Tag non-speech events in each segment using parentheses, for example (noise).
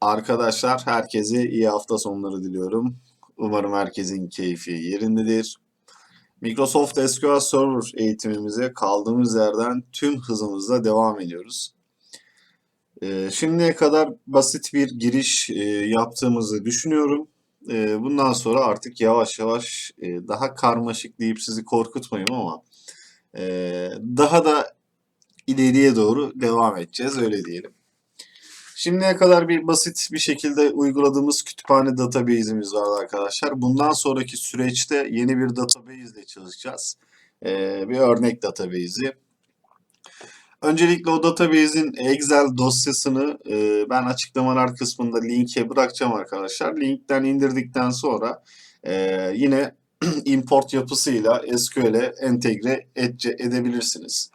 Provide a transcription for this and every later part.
Arkadaşlar herkese iyi hafta sonları diliyorum. Umarım herkesin keyfi yerindedir. Microsoft SQL Server eğitimimize kaldığımız yerden tüm hızımızla devam ediyoruz. Ee, şimdiye kadar basit bir giriş e, yaptığımızı düşünüyorum. Ee, bundan sonra artık yavaş yavaş e, daha karmaşık deyip sizi korkutmayayım ama e, daha da ileriye doğru devam edeceğiz öyle diyelim. Şimdiye kadar bir basit bir şekilde uyguladığımız kütüphane database'imiz vardı arkadaşlar. Bundan sonraki süreçte yeni bir database ile çalışacağız. Ee, bir örnek database'i. Öncelikle o database'in Excel dosyasını e, ben açıklamalar kısmında linke bırakacağım arkadaşlar. Linkten indirdikten sonra e, yine (clears throat) import yapısıyla SQL'e entegre ede- edebilirsiniz.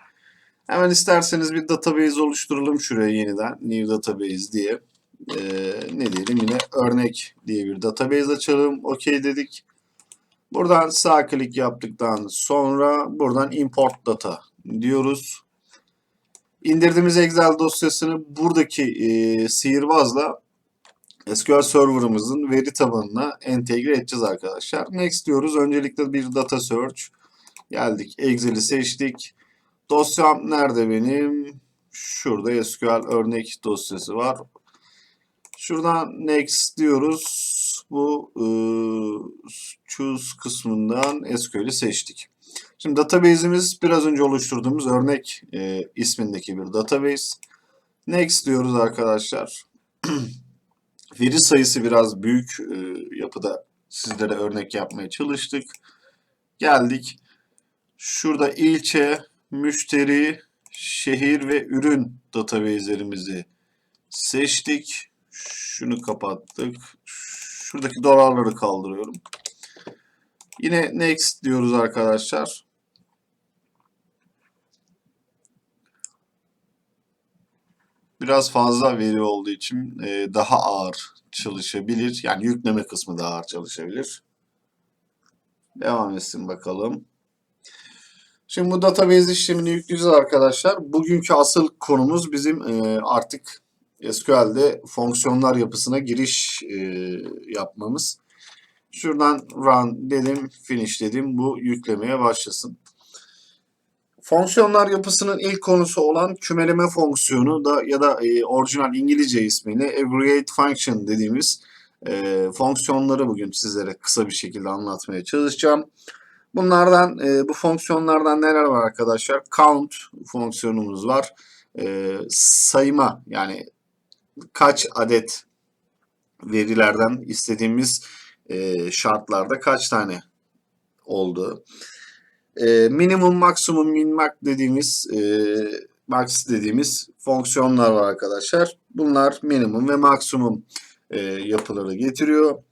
Hemen isterseniz bir database oluşturalım şuraya yeniden. New database diye. Ee, ne diyelim yine örnek diye bir database açalım. OK dedik. Buradan sağ klik yaptıktan sonra buradan import data diyoruz. İndirdiğimiz Excel dosyasını buradaki e, sihirbazla SQL Server'ımızın veri tabanına entegre edeceğiz arkadaşlar. Next diyoruz. Öncelikle bir data search. Geldik. Excel'i seçtik. Dosyam nerede benim? Şurada SQL örnek dosyası var. Şuradan next diyoruz. Bu e, choose kısmından SQL'i seçtik. Şimdi database'imiz biraz önce oluşturduğumuz örnek e, ismindeki bir database. Next diyoruz arkadaşlar. (clears throat) Veri sayısı biraz büyük e, yapıda sizlere örnek yapmaya çalıştık. Geldik. Şurada ilçe, müşteri, şehir ve ürün database'lerimizi seçtik. Şunu kapattık. Şuradaki dolarları kaldırıyorum. Yine next diyoruz arkadaşlar. Biraz fazla veri olduğu için e, daha ağır çalışabilir. Yani yükleme kısmı daha ağır çalışabilir. Devam etsin bakalım. Şimdi bu database işlemini yükleyeceğiz arkadaşlar. Bugünkü asıl konumuz bizim e, artık SQL'de fonksiyonlar yapısına giriş e, yapmamız. Şuradan run dedim, finish dedim. Bu yüklemeye başlasın. Fonksiyonlar yapısının ilk konusu olan kümeleme fonksiyonu da ya da e, orijinal İngilizce ismiyle aggregate function dediğimiz fonksiyonları bugün sizlere kısa bir şekilde anlatmaya çalışacağım. Bunlardan e, bu fonksiyonlardan neler var arkadaşlar? Count fonksiyonumuz var. E, sayma yani kaç adet verilerden istediğimiz e, şartlarda kaç tane oldu. E, minimum, maksimum, minmax dediğimiz e, max dediğimiz fonksiyonlar var arkadaşlar. Bunlar minimum ve maksimum e, yapıları getiriyor.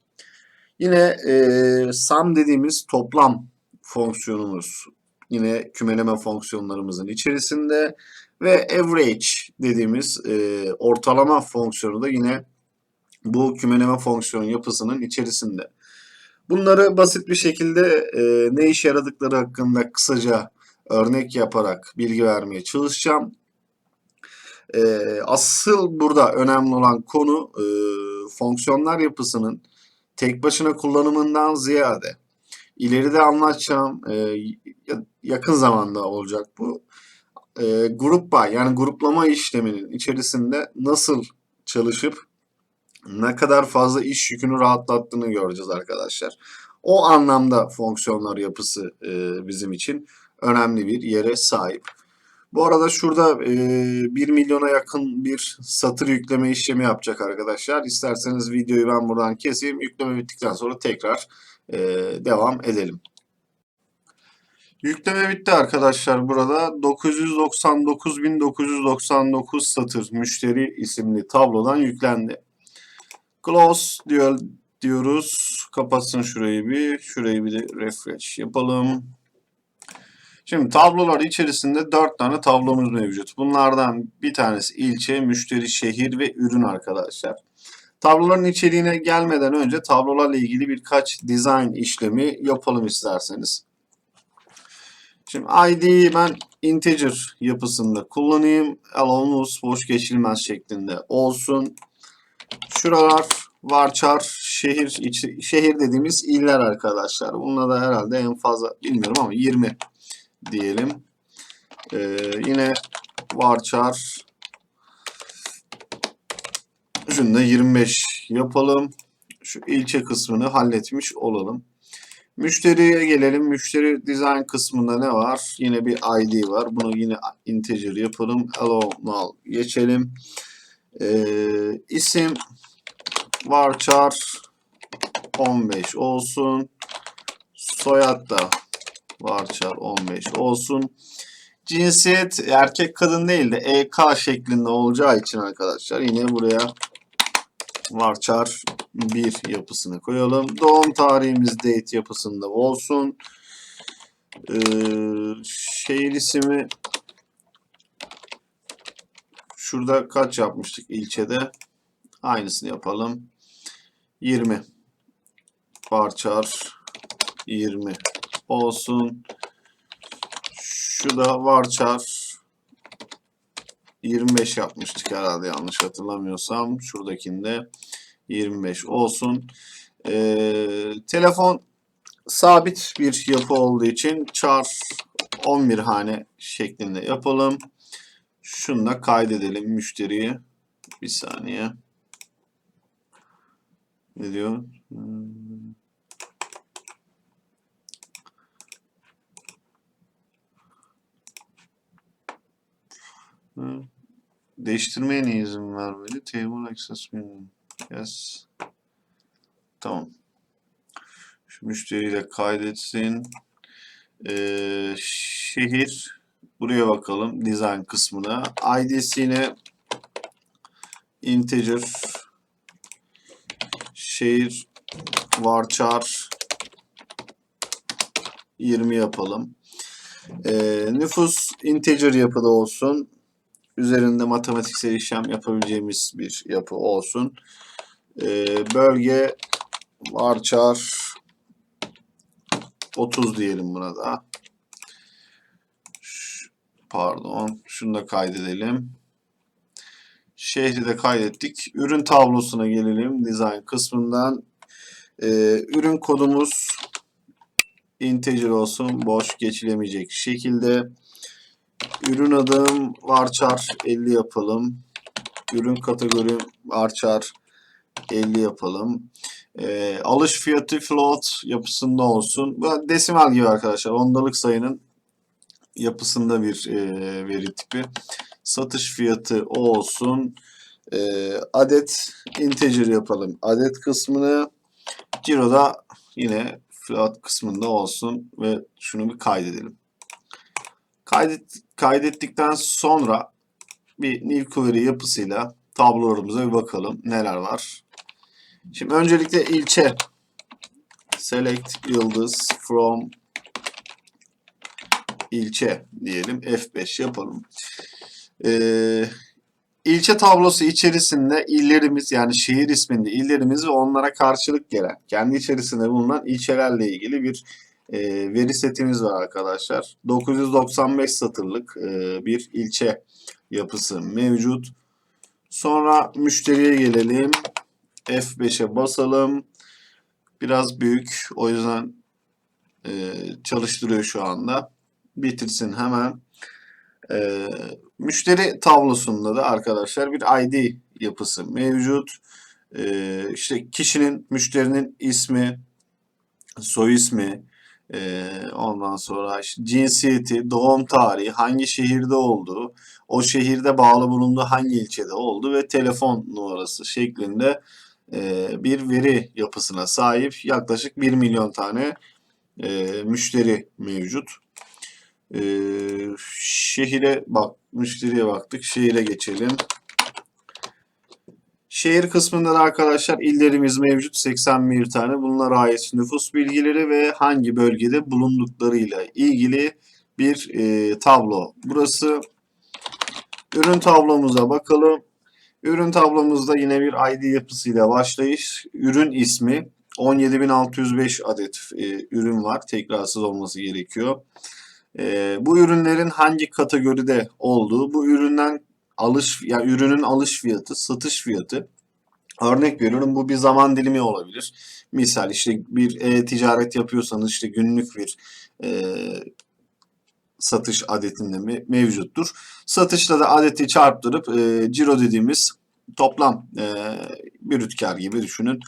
Yine e, sum dediğimiz toplam fonksiyonumuz yine kümeleme fonksiyonlarımızın içerisinde ve average dediğimiz e, ortalama fonksiyonu da yine bu kümeleme fonksiyon yapısının içerisinde. Bunları basit bir şekilde e, ne işe yaradıkları hakkında kısaca örnek yaparak bilgi vermeye çalışacağım. E, asıl burada önemli olan konu e, fonksiyonlar yapısının tek başına kullanımından ziyade ileride anlatacağım e, yakın zamanda olacak bu. E, group by yani gruplama işleminin içerisinde nasıl çalışıp ne kadar fazla iş yükünü rahatlattığını göreceğiz arkadaşlar. O anlamda fonksiyonlar yapısı e, bizim için önemli bir yere sahip. Bu arada şurada e, 1 milyona yakın bir satır yükleme işlemi yapacak arkadaşlar. İsterseniz videoyu ben buradan keseyim. Yükleme bittikten sonra tekrar e, devam edelim. Yükleme bitti arkadaşlar burada. 999.999 satır müşteri isimli tablodan yüklendi. Close diyor, diyoruz. Kapatsın şurayı bir. Şurayı bir de refresh yapalım. Şimdi tablolar içerisinde 4 tane tablomuz mevcut. Bunlardan bir tanesi ilçe, müşteri, şehir ve ürün arkadaşlar. Tabloların içeriğine gelmeden önce tablolarla ilgili birkaç design işlemi yapalım isterseniz. Şimdi ID'yi ben integer yapısında kullanayım. Alonus boş geçilmez şeklinde olsun. Şuralar varçar şehir şehir dediğimiz iller arkadaşlar. Bununla da herhalde en fazla bilmiyorum ama 20 diyelim. Ee, yine varçar şunu da 25 yapalım. Şu ilçe kısmını halletmiş olalım. Müşteriye gelelim. Müşteri design kısmında ne var? Yine bir ID var. Bunu yine integer yapalım. Allow null geçelim. Ee, isim varchar 15 olsun. Soyad da varchar 15 olsun. Cinsiyet erkek kadın değil de EK şeklinde olacağı için arkadaşlar yine buraya varchar 1 yapısını koyalım. Doğum tarihimiz date yapısında olsun. Ee, şehir ismi şurada kaç yapmıştık ilçede? Aynısını yapalım. 20 varchar 20 olsun. Şu da varchar 25 yapmıştık herhalde yanlış hatırlamıyorsam. Şuradakinde 25 olsun. Ee, telefon sabit bir yapı olduğu için char 11 hane şeklinde yapalım. Şunu da kaydedelim müşteriyi. Bir saniye. Ne diyor? Hmm. Değiştirmeye niye izin vermedi? Table access minimum. Yes. Tamam. Şu müşteriyi de kaydetsin. Ee, şehir. Buraya bakalım. Design kısmına. ID'sine integer şehir varchar 20 yapalım. Ee, nüfus integer yapıda olsun. Üzerinde matematiksel işlem yapabileceğimiz bir yapı olsun. Ee, bölge varchar 30 diyelim buna da. Pardon. Şunu da kaydedelim. Şehri de kaydettik. Ürün tablosuna gelelim. Design kısmından. Ee, ürün kodumuz integer olsun. Boş geçilemeyecek şekilde. Ürün adım varchar 50 yapalım. Ürün kategorim varchar 50 yapalım. Ee, alış fiyatı float yapısında olsun. Bu desimal gibi arkadaşlar. Ondalık sayının yapısında bir e, veri tipi. Satış fiyatı o olsun. Ee, adet integer yapalım. Adet kısmını Ciro'da yine float kısmında olsun ve şunu bir kaydedelim. Kaydet, kaydettikten sonra bir new query yapısıyla tablolarımıza bir bakalım neler var. Şimdi öncelikle ilçe select yıldız from ilçe diyelim F5 yapalım. Ee, ilçe tablosu içerisinde illerimiz yani şehir isminde illerimiz ve onlara karşılık gelen kendi içerisinde bulunan ilçelerle ilgili bir e, veri setimiz var arkadaşlar. 995 satırlık e, bir ilçe yapısı mevcut. Sonra müşteriye gelelim. F5'e basalım. Biraz büyük. O yüzden e, çalıştırıyor şu anda. Bitirsin hemen. E, müşteri tablosunda da arkadaşlar bir ID yapısı mevcut. E, işte kişinin, müşterinin ismi, soy ismi, e, ondan sonra işte cinsiyeti, doğum tarihi, hangi şehirde olduğu, o şehirde bağlı bulunduğu hangi ilçede olduğu ve telefon numarası şeklinde e, bir veri yapısına sahip yaklaşık 1 milyon tane e, müşteri mevcut. E, şehire bak, müşteriye baktık. Şehire geçelim. Şehir kısmında da arkadaşlar illerimiz mevcut 81 tane. Bunlara ait nüfus bilgileri ve hangi bölgede bulunduklarıyla ilgili bir e, tablo. Burası ürün tablomuza bakalım. Ürün tablomuzda yine bir ID yapısıyla başlayış. Ürün ismi 17.605 adet e, ürün var. Tekrarsız olması gerekiyor. E, bu ürünlerin hangi kategoride olduğu, bu üründen alış ya yani ürünün alış fiyatı, satış fiyatı, Örnek veriyorum bu bir zaman dilimi olabilir. Misal işte bir e-ticaret yapıyorsanız işte günlük bir e, satış adetinde mi mevcuttur. Satışta da adeti çarptırıp e, ciro dediğimiz toplam e, brüt kar gibi düşünün.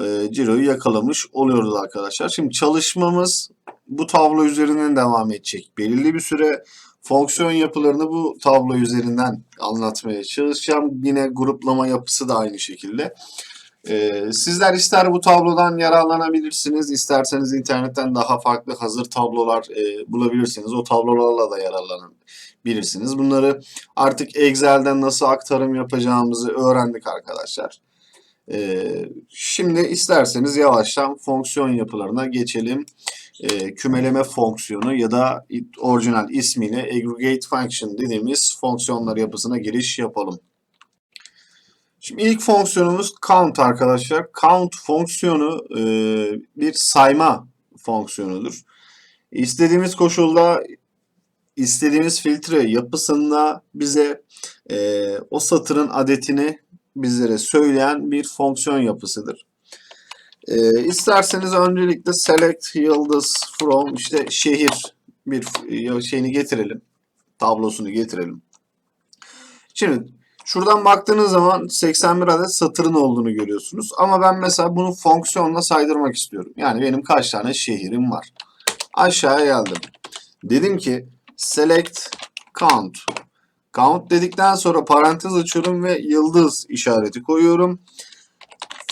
E, ciroyu yakalamış oluyoruz arkadaşlar. Şimdi çalışmamız bu tablo üzerinden devam edecek. Belirli bir süre fonksiyon yapılarını bu tablo üzerinden anlatmaya çalışacağım. Yine gruplama yapısı da aynı şekilde. Ee, sizler ister bu tablodan yararlanabilirsiniz, isterseniz internetten daha farklı hazır tablolar e, bulabilirsiniz. O tablolarla da yararlanabilirsiniz. Bunları artık Excel'den nasıl aktarım yapacağımızı öğrendik arkadaşlar. Ee, şimdi isterseniz yavaştan fonksiyon yapılarına geçelim. Ee, kümeleme fonksiyonu ya da orijinal ismiyle aggregate function dediğimiz fonksiyonlar yapısına giriş yapalım. Şimdi ilk fonksiyonumuz count arkadaşlar. Count fonksiyonu e, bir sayma fonksiyonudur. İstediğimiz koşulda istediğimiz filtre yapısında bize e, o satırın adetini bizlere söyleyen bir fonksiyon yapısıdır. E, isterseniz öncelikle select yıldız from işte şehir bir şeyini getirelim. Tablosunu getirelim. Şimdi Şuradan baktığınız zaman 81 adet satırın olduğunu görüyorsunuz. Ama ben mesela bunu fonksiyonla saydırmak istiyorum. Yani benim kaç tane şehrim var. Aşağıya geldim. Dedim ki select count. Count dedikten sonra parantez açıyorum ve yıldız işareti koyuyorum.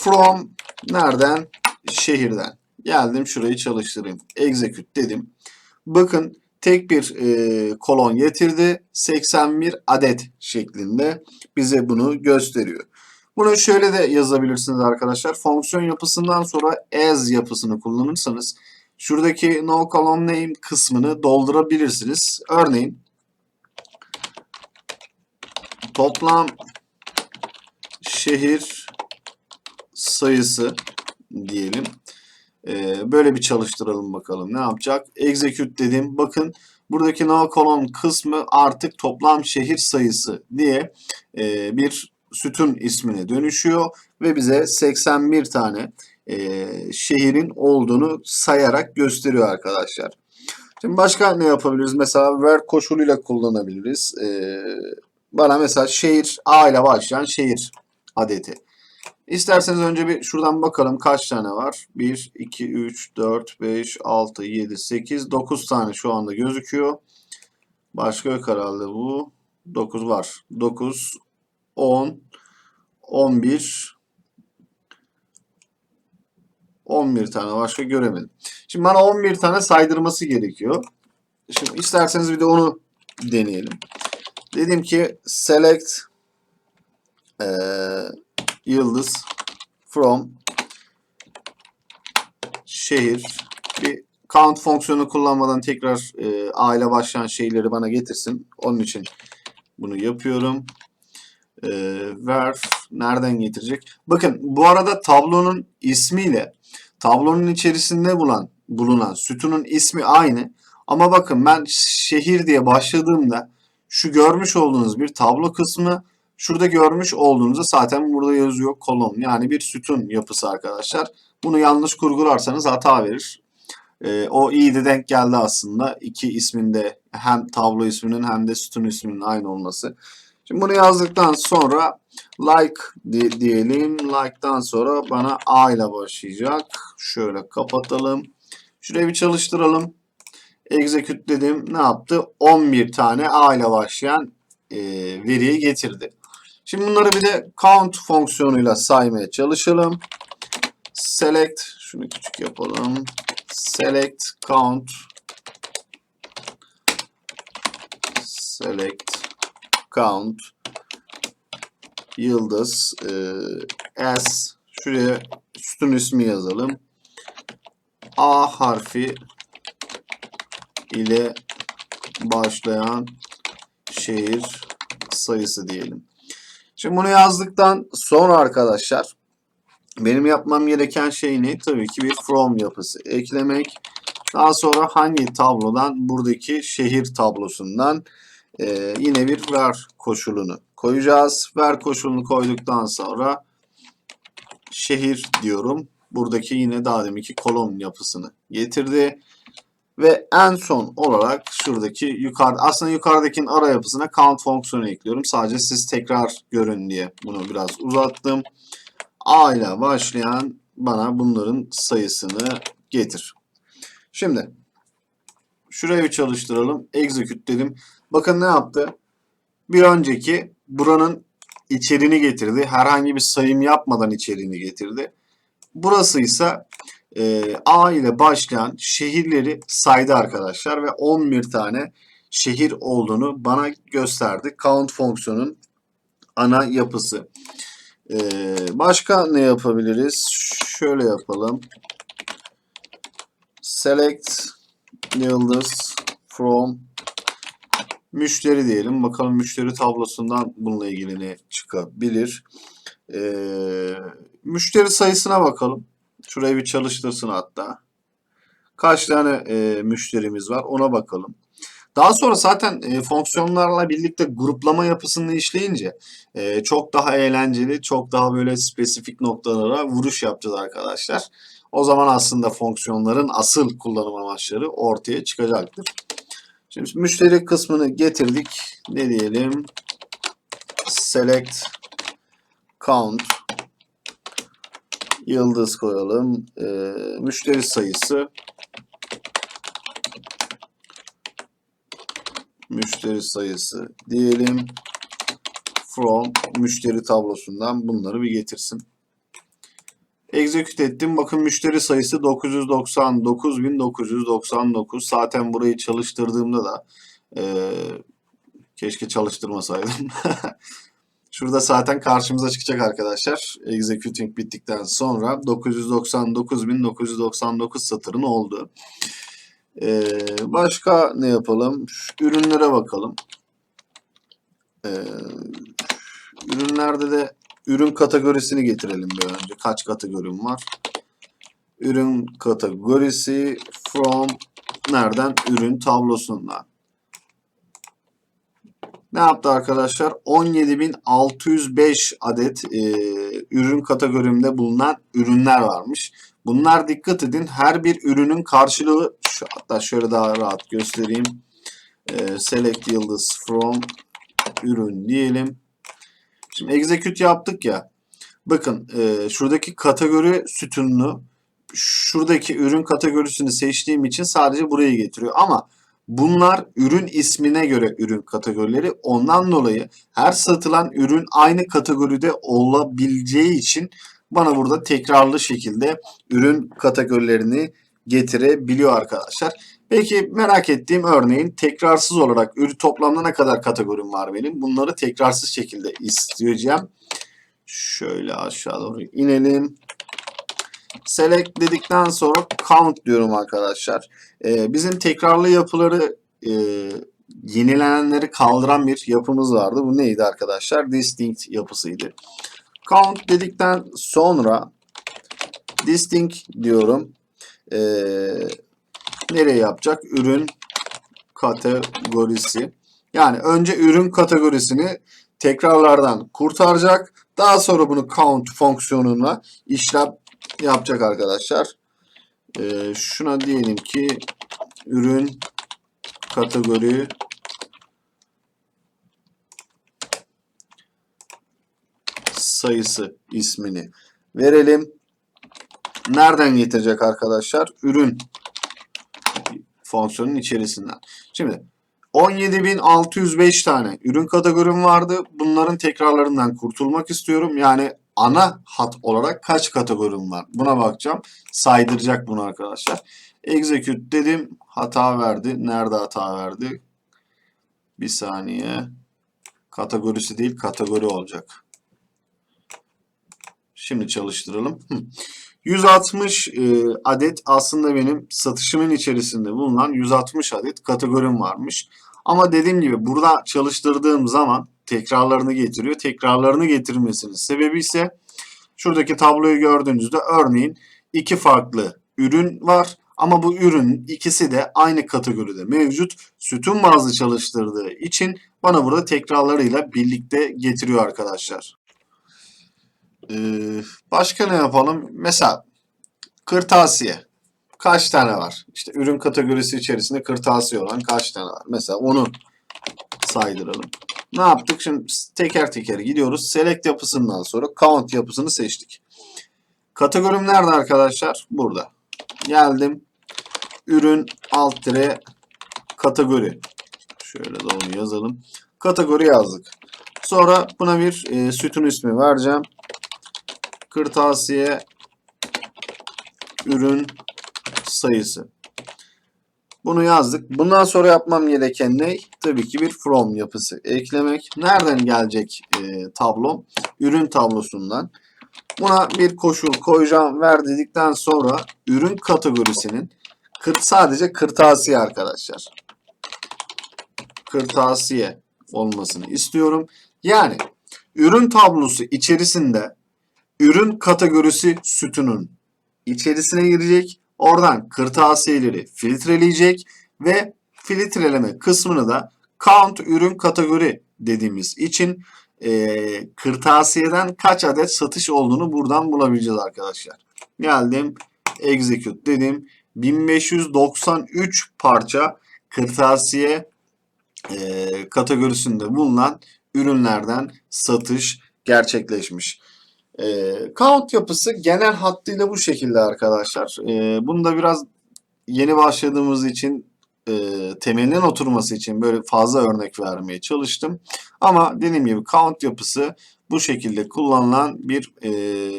From nereden? Şehirden. Geldim şurayı çalıştırayım. Execute dedim. Bakın tek bir e, kolon getirdi. 81 adet şeklinde bize bunu gösteriyor. Bunu şöyle de yazabilirsiniz arkadaşlar. Fonksiyon yapısından sonra as yapısını kullanırsanız şuradaki no column name kısmını doldurabilirsiniz. Örneğin toplam şehir sayısı diyelim. Ee, böyle bir çalıştıralım bakalım. Ne yapacak? Execute dedim. Bakın buradaki no column kısmı artık toplam şehir sayısı diye e, bir sütun ismine dönüşüyor ve bize 81 tane e, şehrin olduğunu sayarak gösteriyor arkadaşlar. Şimdi başka ne yapabiliriz? Mesela where koşuluyla kullanabiliriz. Ee, bana mesela şehir A ile başlayan şehir adeti. İsterseniz önce bir şuradan bakalım kaç tane var. 1, 2, 3, 4, 5, 6, 7, 8, 9 tane şu anda gözüküyor. Başka yok herhalde bu. 9 var. 9, 10, 11, 11 tane başka göremedim. Şimdi bana 11 tane saydırması gerekiyor. Şimdi isterseniz bir de onu deneyelim. Dedim ki select ee, yıldız from şehir bir count fonksiyonu kullanmadan tekrar e, A ile başlayan şeyleri bana getirsin. Onun için bunu yapıyorum. E, ver nereden getirecek? Bakın bu arada tablonun ismiyle tablonun içerisinde bulunan bulunan sütunun ismi aynı. Ama bakın ben şehir diye başladığımda şu görmüş olduğunuz bir tablo kısmı Şurada görmüş olduğunuzda zaten burada yazıyor kolon. Yani bir sütun yapısı arkadaşlar. Bunu yanlış kurgularsanız hata verir. E, o iyi de denk geldi aslında. İki isminde hem tablo isminin hem de sütun isminin aynı olması. Şimdi bunu yazdıktan sonra like diyelim. Like'dan sonra bana A ile başlayacak. Şöyle kapatalım. Şurayı bir çalıştıralım. Execute dedim. Ne yaptı? 11 tane A ile başlayan e, veriyi getirdi. Şimdi bunları bir de count fonksiyonuyla saymaya çalışalım. Select, şunu küçük yapalım. Select count select count yıldız e, s şuraya sütun ismi yazalım. A harfi ile başlayan şehir sayısı diyelim. Şimdi bunu yazdıktan sonra arkadaşlar benim yapmam gereken şey ne? Tabii ki bir from yapısı eklemek. Daha sonra hangi tablodan? Buradaki şehir tablosundan e, yine bir ver koşulunu koyacağız. Ver koşulunu koyduktan sonra şehir diyorum. Buradaki yine daha deminki kolon yapısını getirdi. Ve en son olarak şuradaki yukarı aslında yukarıdakinin ara yapısına count fonksiyonu ekliyorum. Sadece siz tekrar görün diye bunu biraz uzattım. A ile başlayan bana bunların sayısını getir. Şimdi şurayı bir çalıştıralım. Execute dedim. Bakın ne yaptı? Bir önceki buranın içeriğini getirdi. Herhangi bir sayım yapmadan içeriğini getirdi. Burası ise e, A ile başlayan şehirleri saydı arkadaşlar ve 11 tane şehir olduğunu bana gösterdi. Count fonksiyonun ana yapısı. E, başka ne yapabiliriz? Şöyle yapalım. Select yıldız from müşteri diyelim. Bakalım müşteri tablosundan bununla ilgili ne çıkabilir. Ee, müşteri sayısına bakalım. Şurayı bir çalıştırsın hatta. Kaç tane e, müşterimiz var ona bakalım. Daha sonra zaten e, fonksiyonlarla birlikte gruplama yapısını işleyince e, çok daha eğlenceli, çok daha böyle spesifik noktalara vuruş yapacağız arkadaşlar. O zaman aslında fonksiyonların asıl kullanım amaçları ortaya çıkacaktır. Şimdi müşteri kısmını getirdik. Ne diyelim? Select count yıldız koyalım. Ee, müşteri sayısı müşteri sayısı diyelim. From müşteri tablosundan bunları bir getirsin. Execute ettim. Bakın müşteri sayısı 999.999. Zaten burayı çalıştırdığımda da e, keşke çalıştırmasaydım. (laughs) Şurada zaten karşımıza çıkacak arkadaşlar. Executing bittikten sonra 999.999 satırın oldu. Ee, başka ne yapalım? Şu ürünlere bakalım. Ee, ürünlerde de ürün kategorisini getirelim bir önce. Kaç kategorim var? Ürün kategorisi from nereden? Ürün tablosundan. Ne yaptı arkadaşlar? 17.605 adet e, ürün kategorimde bulunan ürünler varmış. Bunlar dikkat edin her bir ürünün karşılığı şu hatta şöyle daha rahat göstereyim. E, select yıldız from ürün diyelim. Şimdi execute yaptık ya. Bakın e, şuradaki kategori sütununu şuradaki ürün kategorisini seçtiğim için sadece burayı getiriyor. Ama bunlar ürün ismine göre ürün kategorileri. Ondan dolayı her satılan ürün aynı kategoride olabileceği için bana burada tekrarlı şekilde ürün kategorilerini getirebiliyor arkadaşlar. Peki merak ettiğim örneğin tekrarsız olarak ürün toplamda ne kadar kategorim var benim? Bunları tekrarsız şekilde isteyeceğim. Şöyle aşağı doğru inelim. Select dedikten sonra count diyorum arkadaşlar. Ee, bizim tekrarlı yapıları e, yenilenenleri kaldıran bir yapımız vardı. Bu neydi arkadaşlar? Distinct yapısıydı. Count dedikten sonra distinct diyorum. Ee, nereye yapacak? Ürün kategorisi. Yani önce ürün kategorisini tekrarlardan kurtaracak. Daha sonra bunu count fonksiyonuna işlem yapacak arkadaşlar. Ee, şuna diyelim ki ürün kategori sayısı ismini verelim. Nereden getirecek arkadaşlar? Ürün fonksiyonun içerisinden. Şimdi 17.605 tane ürün kategorim vardı. Bunların tekrarlarından kurtulmak istiyorum. Yani ana hat olarak kaç kategorim var? Buna bakacağım. Saydıracak bunu arkadaşlar. Execute dedim. Hata verdi. Nerede hata verdi? Bir saniye. Kategorisi değil kategori olacak. Şimdi çalıştıralım. 160 e, adet aslında benim satışımın içerisinde bulunan 160 adet kategorim varmış. Ama dediğim gibi burada çalıştırdığım zaman tekrarlarını getiriyor. Tekrarlarını getirmesinin sebebi ise şuradaki tabloyu gördüğünüzde örneğin iki farklı ürün var. Ama bu ürün ikisi de aynı kategoride mevcut. Sütun bazlı çalıştırdığı için bana burada tekrarlarıyla birlikte getiriyor arkadaşlar. Ee, başka ne yapalım? Mesela kırtasiye. Kaç tane var? İşte ürün kategorisi içerisinde kırtasiye olan kaç tane var? Mesela onu saydıralım. Ne yaptık? Şimdi teker teker gidiyoruz. Select yapısından sonra count yapısını seçtik. Kategorim nerede arkadaşlar? Burada. Geldim. Ürün alt dire kategori. Şöyle de onu yazalım. Kategori yazdık. Sonra buna bir e, sütun ismi vereceğim. Kırtasiye ürün sayısı. Bunu yazdık. Bundan sonra yapmam gereken ne? Tabii ki bir from yapısı eklemek. Nereden gelecek e, tablo? Ürün tablosundan. Buna bir koşul koyacağım ver dedikten sonra ürün kategorisinin kırt sadece kırtasiye arkadaşlar. Kırtasiye olmasını istiyorum. Yani ürün tablosu içerisinde ürün kategorisi sütunun içerisine girecek. Oradan kırtasiyeleri filtreleyecek ve filtreleme kısmını da count ürün kategori dediğimiz için e, kırtasiyeden kaç adet satış olduğunu buradan bulabileceğiz arkadaşlar. Geldim execute dedim. 1593 parça kırtasiye e, kategorisinde bulunan ürünlerden satış gerçekleşmiş. E, count yapısı genel hattıyla bu şekilde arkadaşlar. E, bunu da biraz yeni başladığımız için e, temelinin oturması için böyle fazla örnek vermeye çalıştım. Ama dediğim gibi count yapısı bu şekilde kullanılan bir e,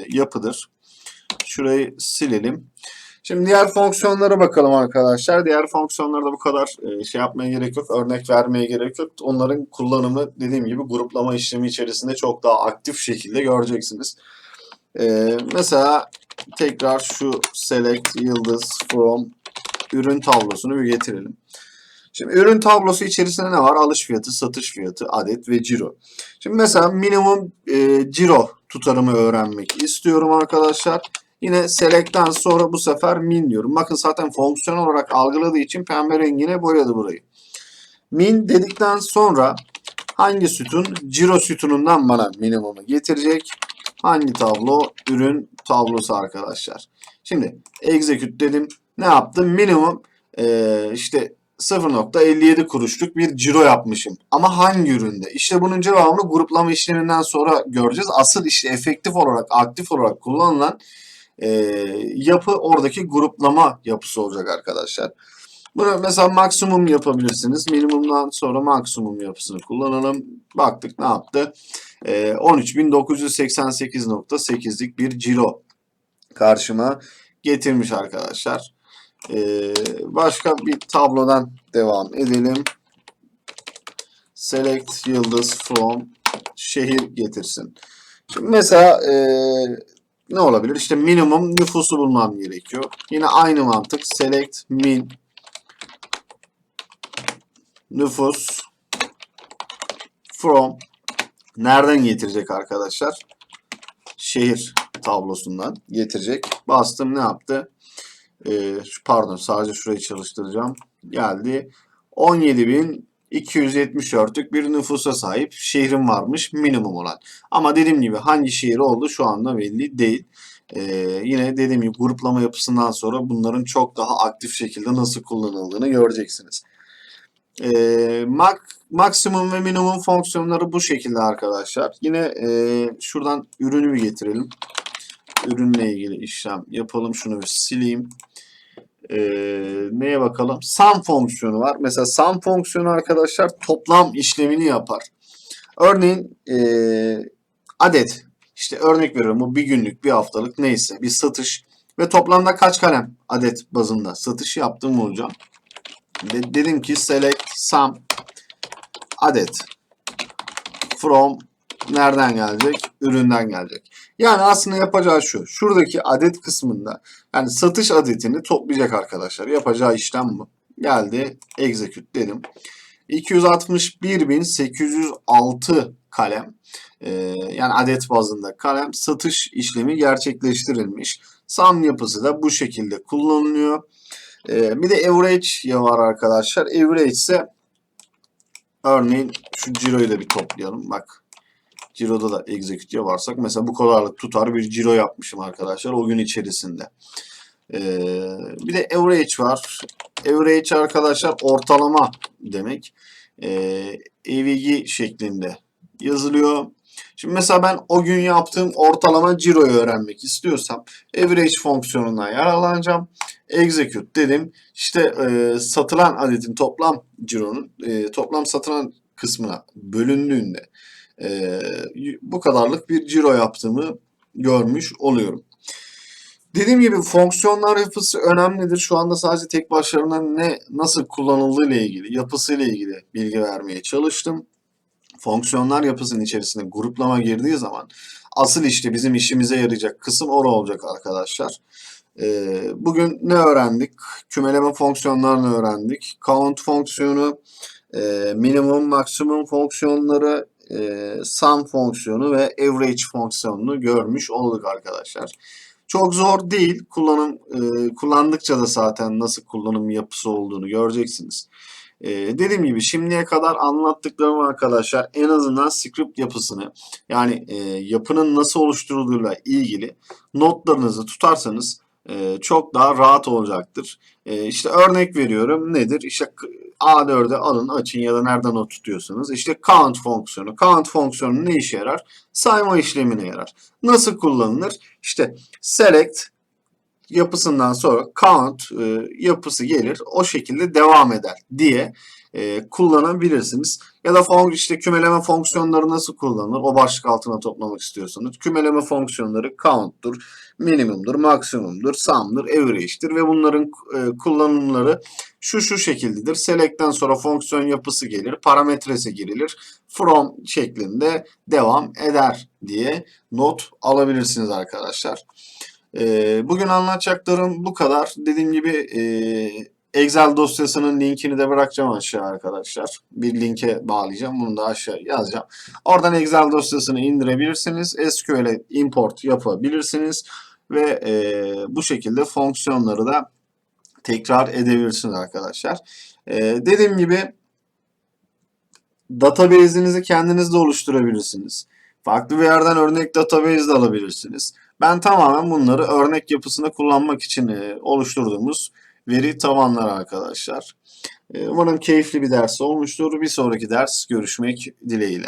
yapıdır. Şurayı silelim. Şimdi diğer fonksiyonlara bakalım arkadaşlar. Diğer fonksiyonlarda bu kadar e, şey yapmaya gerek yok. Örnek vermeye gerek yok. Onların kullanımı dediğim gibi gruplama işlemi içerisinde çok daha aktif şekilde göreceksiniz. E, mesela tekrar şu select yıldız from ürün tablosunu bir getirelim. Şimdi ürün tablosu içerisinde ne var? Alış fiyatı, satış fiyatı, adet ve ciro. Şimdi mesela minimum e, ciro tutarımı öğrenmek istiyorum arkadaşlar. Yine select'ten sonra bu sefer min diyorum. Bakın zaten fonksiyon olarak algıladığı için pembe rengine boyadı burayı. Min dedikten sonra hangi sütun? Ciro sütunundan bana minimumu getirecek. Hangi tablo? Ürün tablosu arkadaşlar. Şimdi execute dedim. Ne yaptım? Minimum ee, işte 0.57 kuruşluk bir ciro yapmışım. Ama hangi üründe? İşte bunun cevabını gruplama işleminden sonra göreceğiz. Asıl işte efektif olarak, aktif olarak kullanılan e, yapı oradaki gruplama yapısı olacak arkadaşlar. Bunu mesela maksimum yapabilirsiniz. Minimumdan sonra maksimum yapısını kullanalım. Baktık ne yaptı? E, 13.988.8'lik bir ciro karşıma getirmiş arkadaşlar. Ee, başka bir tablodan devam edelim. Select yıldız from şehir getirsin. Şimdi mesela e, ne olabilir? İşte minimum nüfusu bulmam gerekiyor. Yine aynı mantık. Select min nüfus from nereden getirecek arkadaşlar? Şehir tablosundan getirecek. Bastım ne yaptı? Ee, pardon sadece şurayı çalıştıracağım. Geldi. 17.274'lük bir nüfusa sahip şehrim varmış minimum olan. Ama dediğim gibi hangi şehir oldu şu anda belli değil. Ee, yine dediğim gibi gruplama yapısından sonra bunların çok daha aktif şekilde nasıl kullanıldığını göreceksiniz. Ee, mak maksimum ve minimum fonksiyonları bu şekilde arkadaşlar. Yine e, şuradan ürünü bir getirelim. Ürünle ilgili işlem yapalım. Şunu bir sileyim. Ee, neye bakalım? Sum fonksiyonu var. Mesela sum fonksiyonu arkadaşlar toplam işlemini yapar. Örneğin e, adet. İşte örnek veriyorum bu bir günlük, bir haftalık neyse bir satış ve toplamda kaç kalem adet bazında satış yaptım olacağım. De, dedim ki select sum adet from nereden gelecek? Üründen gelecek. Yani aslında yapacağı şu. Şuradaki adet kısmında yani satış adetini toplayacak arkadaşlar. Yapacağı işlem bu. Geldi execute dedim. 261.806 kalem e, yani adet bazında kalem satış işlemi gerçekleştirilmiş. Sum yapısı da bu şekilde kullanılıyor. E, bir de average ya var arkadaşlar. Average ise örneğin şu ciroyu da bir toplayalım. Bak Ciro'da da execute yaparsak mesela bu kadarlık tutar bir ciro yapmışım arkadaşlar o gün içerisinde. Ee, bir de average var. Average arkadaşlar ortalama demek. Ee, EVG şeklinde yazılıyor. Şimdi mesela ben o gün yaptığım ortalama ciroyu öğrenmek istiyorsam average fonksiyonundan yararlanacağım. Execute dedim. İşte e, satılan adetin toplam cironun e, toplam satılan kısmına bölündüğünde e, bu kadarlık bir ciro yaptığımı görmüş oluyorum. Dediğim gibi fonksiyonlar yapısı önemlidir. Şu anda sadece tek başlarına ne nasıl kullanıldığı ile ilgili, yapısı ile ilgili bilgi vermeye çalıştım. Fonksiyonlar yapısının içerisine gruplama girdiği zaman asıl işte bizim işimize yarayacak kısım orada olacak arkadaşlar. Ee, bugün ne öğrendik? Kümeleme fonksiyonlarını öğrendik. Count fonksiyonu, e, minimum, maksimum fonksiyonları, e, sum fonksiyonu ve average fonksiyonunu görmüş olduk arkadaşlar. Çok zor değil. Kullanım e, kullandıkça da zaten nasıl kullanım yapısı olduğunu göreceksiniz. E, dediğim gibi şimdiye kadar anlattıklarım arkadaşlar en azından script yapısını yani e, yapının nasıl oluşturulduğuyla ilgili notlarınızı tutarsanız e, çok daha rahat olacaktır. E, işte örnek veriyorum nedir? İşte A4'e alın açın ya da nereden tutuyorsunuz. İşte count fonksiyonu. Count fonksiyonu ne işe yarar? Sayma işlemine yarar. Nasıl kullanılır? İşte select yapısından sonra count e, yapısı gelir. O şekilde devam eder diye e, kullanabilirsiniz. Ya da fon, işte kümeleme fonksiyonları nasıl kullanılır? O başlık altına toplamak istiyorsanız. Kümeleme fonksiyonları count'tur, minimumdur, maksimumdur, sum'dur, average'dir ve bunların e, kullanımları şu şu şekildedir. Select'ten sonra fonksiyon yapısı gelir, parametresi girilir, from şeklinde devam eder diye not alabilirsiniz arkadaşlar. Ee, bugün anlatacaklarım bu kadar. Dediğim gibi e, Excel dosyasının linkini de bırakacağım aşağı arkadaşlar. Bir linke bağlayacağım. Bunu da aşağı yazacağım. Oradan Excel dosyasını indirebilirsiniz. SQL'e import yapabilirsiniz. Ve e, bu şekilde fonksiyonları da tekrar edebilirsiniz arkadaşlar. E, dediğim gibi database'inizi kendiniz de oluşturabilirsiniz. Farklı bir yerden örnek database de alabilirsiniz. Ben tamamen bunları örnek yapısında kullanmak için e, oluşturduğumuz veri tabanlar arkadaşlar. E, umarım keyifli bir ders olmuştur. Bir sonraki ders görüşmek dileğiyle.